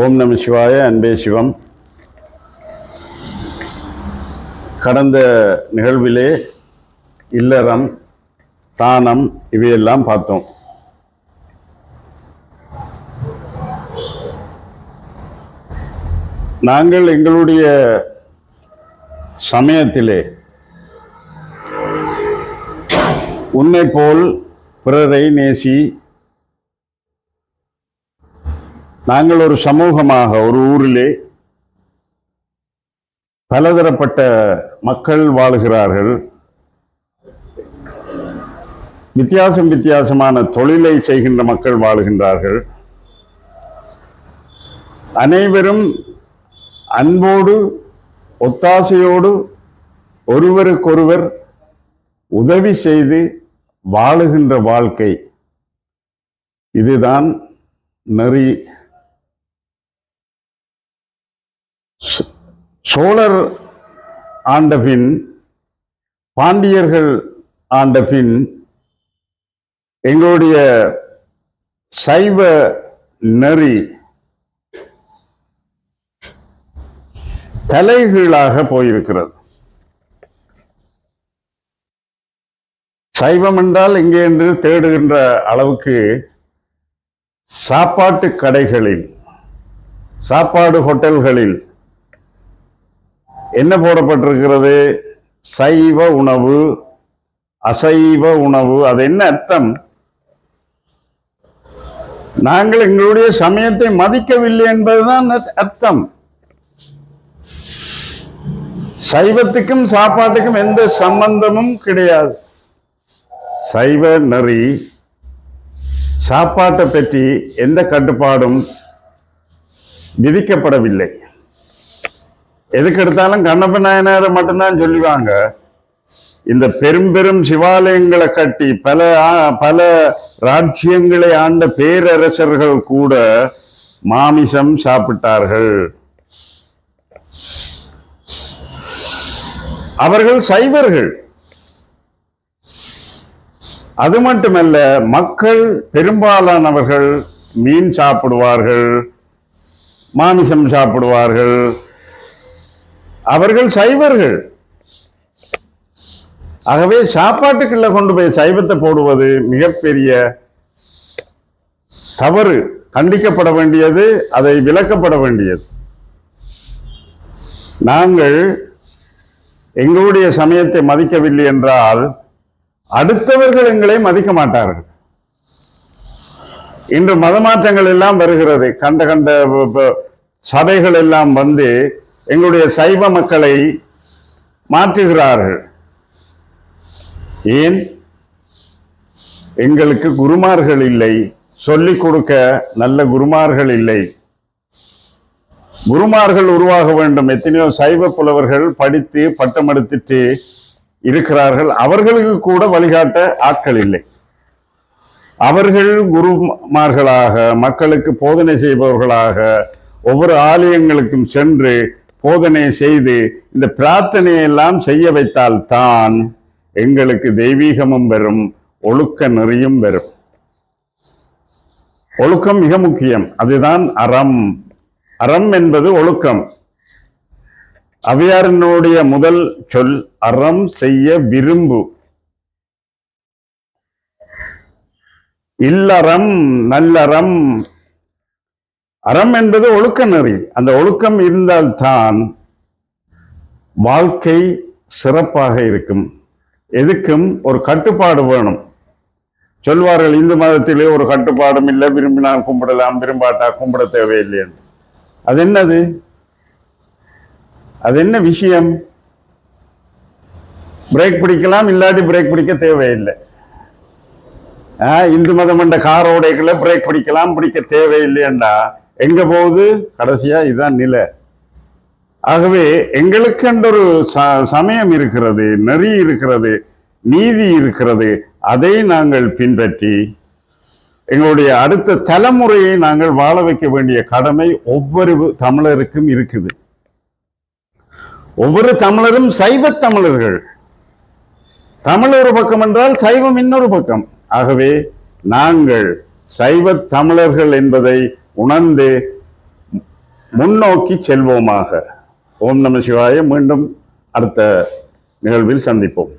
ஓம் நம சிவாய அன்பே சிவம். கடந்த நிகழ்விலே இல்லறம் தானம் இவையெல்லாம் பார்த்தோம். நாங்கள் எங்களுடைய சமயத்திலே உன்னை போல் பிறரை நேசி நாங்கள் ஒரு சமூகமாக ஒரு ஊரிலே பலதரப்பட்ட மக்கள் வாழுகிறார்கள். வித்தியாசம் வித்தியாசமான தொழிலை செய்கின்ற மக்கள் வாழுகின்றார்கள். அனைவரும் அன்போடு ஒத்தாசையோடு ஒருவருக்கொருவர் உதவி செய்து வாழுகின்ற வாழ்க்கை. இதுதான் நெறி சோ- சோழர் ஆண்டபின் பாண்டியர்கள் ஆண்டபின் எங்களுடைய சைவ நெறி தலைகீழாக போயிருக்கிறது. சைவம் என்றால் இங்கே என்று தேடுகின்ற அளவுக்கு சாப்பாட்டு கடைகளில் சாப்பாடு ஹோட்டல்களில் என்ன போடப்பட்டிருக்கிறது? சைவ உணவு அசைவ உணவு. அது என்ன அர்த்தம்? நாங்கள் எங்களுடைய சமயத்தை மதிக்கவில்லை என்பதுதான் அர்த்தம். சைவத்துக்கும் சாப்பாட்டுக்கும் எந்த சம்பந்தமும் கிடையாது. சைவ நெறி சாப்பாட்டை பற்றி எந்த கட்டுப்பாடும் விதிக்கப்படவில்லை. எதுக்கு எடுத்தாலும் கண்ணப்ப நாயனாரை மட்டும்தான் சொல்லுவாங்க. இந்த பெரும் பெரும் சிவாலயங்களை கட்டி பல பல ராஜ்யங்களை ஆண்ட பேரரசர்கள் கூட மாமிசம் சாப்பிட்டார்கள். அவர்கள் சைவர்கள். அது மட்டுமல்ல மக்கள் பெரும்பாலானவர்கள் மீன் சாப்பிடுவார்கள் மாமிசம் சாப்பிடுவார்கள் அவர்கள் சைவர்கள். ஆகவே சாப்பாட்டுக்குள்ள கொண்டு போய் சைவத்தை போடுவது மிகப்பெரிய தவறு. கண்டிக்கப்பட வேண்டியது அதை விளக்கப்பட வேண்டியது. நாங்கள் எங்களுடைய சமயத்தை மதிக்கவில்லை என்றால் அடுத்தவர்கள் எங்களை மதிக்க மாட்டார்கள். இன்று மதமாற்றங்கள் எல்லாம் வருகிறது. கண்ட கண்ட சபைகள் எல்லாம் வந்து எங்களுடைய சைவ மக்களை மாற்றுகிறார்கள். ஏன்? எங்களுக்கு குருமார்கள் இல்லை. சொல்லிக் கொடுக்க நல்ல குருமார்கள் இல்லை. குருமார்கள் உருவாக வேண்டும். எத்தனையோ சைவ புலவர்கள் படித்து பட்டம் எடுத்துட்டு இருக்கிறார்கள். அவர்களுக்கு கூட வழிகாட்ட ஆட்கள் இல்லை. அவர்கள் குருமார்களாக மக்களுக்கு போதனை செய்பவர்களாக ஒவ்வொரு ஆலயங்களுக்கும் சென்று போதனை செய்து இந்த பிரார்த்தனையெல்லாம் செய்ய வைத்தால் தான் எங்களுக்கு தெய்வீகமும் வரும் ஒழுக்க நெறியும் வரும். ஒழுக்கம் மிக முக்கியம். அதுதான் அறம். அறம் என்பது ஒழுக்கம். அவ்வையாரினுடைய முதல் சொல் அறம் செய்ய விரும்பு. இல்லறம் நல்லறம் அறம் என்பது ஒழுக்க நெறி. அந்த ஒழுக்கம் இருந்தால்தான் வாழ்க்கை சிறப்பாக இருக்கும். எதுக்கும்? ஒரு கட்டுப்பாடு வேணும். சொல்வார்கள் இந்து மதத்திலே ஒரு கட்டுப்பாடும் இல்லை. விரும்பினால் கும்பிடலாம். விரும்பாட்டா கும்பிட தேவையில்லை. என்று. அது என்னது? அது என்ன விஷயம்? பிரேக் பிடிக்கலாம் இல்லாட்டி பிரேக் பிடிக்க தேவையில்லை. இந்து மதம் என்ற காரோடைகளை பிரேக் பிடிக்கலாம் பிடிக்க தேவையில்லையண்டா எங்க போகுது? கடைசியா இதுதான் நிலை. ஆகவே எங்களுக்கென்று ஒரு ச- சமயம் இருக்கிறது நெறி இருக்கிறது நீதி இருக்கிறது அதை நாங்கள் பின்பற்றி எங்களுடைய அடுத்த தலைமுறையை நாங்கள் வாழ வைக்க வேண்டிய கடமை ஒவ்வொரு தமிழருக்கும் இருக்குது. ஒவ்வொரு தமிழரும் சைவ தமிழர்கள். தமிழ் ஒரு பக்கம் என்றால் சைவம் இன்னொரு பக்கம். ஆகவே நாங்கள் சைவ தமிழர்கள் என்பதை உணர்ந்து முன்னோக்கி செல்வோமாக. ஓம் நம சிவாய. மீண்டும் அடுத்த நிகழ்வில் சந்திப்போம்.